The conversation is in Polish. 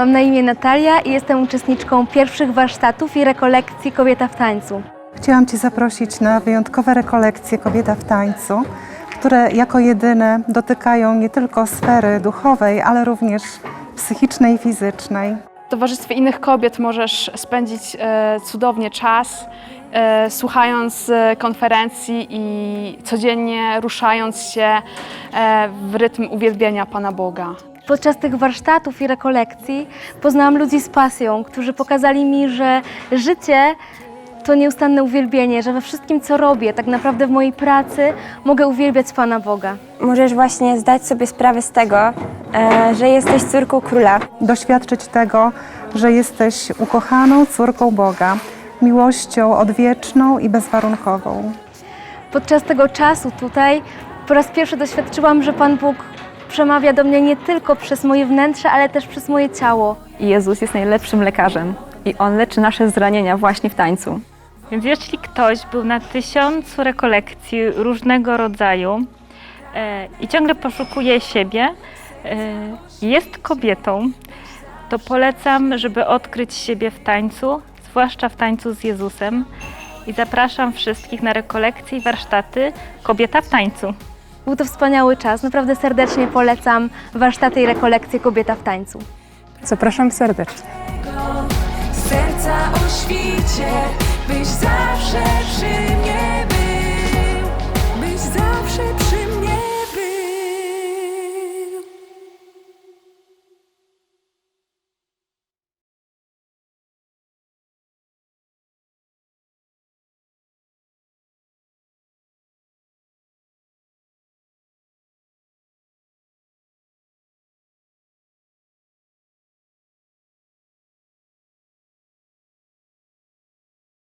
Mam na imię Natalia i jestem uczestniczką pierwszych warsztatów i rekolekcji Kobieta w tańcu. Chciałam Cię zaprosić na wyjątkowe rekolekcje Kobieta w tańcu, które jako jedyne dotykają nie tylko sfery duchowej, ale również psychicznej i fizycznej. W towarzystwie innych kobiet możesz spędzić e, cudownie czas, słuchając e, konferencji i codziennie ruszając się e, w rytm uwielbienia Pana Boga. Podczas tych warsztatów i rekolekcji poznałam ludzi z pasją, którzy pokazali mi, że życie to nieustanne uwielbienie, że we wszystkim, co robię, tak naprawdę w mojej pracy, mogę uwielbiać Pana Boga. możesz właśnie zdać sobie sprawę z tego, e, że jesteś córką króla. Doświadczyć tego, że jesteś ukochaną córką Boga, miłością odwieczną i bezwarunkową. Podczas tego czasu tutaj po raz pierwszy doświadczyłam, że Pan Bóg przemawia do mnie nie tylko przez moje wnętrze, ale też przez moje ciało. I Jezus jest najlepszym lekarzem i On leczy nasze zranienia właśnie w tańcu. Więc jeśli ktoś był na tysiącu rekolekcji różnego rodzaju e, i ciągle poszukuje siebie, e, jest kobietą, to polecam, żeby odkryć siebie w tańcu, zwłaszcza w tańcu z Jezusem. I zapraszam wszystkich na rekolekcje i warsztaty Kobieta w tańcu. Był to wspaniały czas, naprawdę serdecznie polecam warsztaty i rekolekcje Kobieta w tańcu. Zapraszam serdecznie. serca o świcie, byś zawsze przy mnie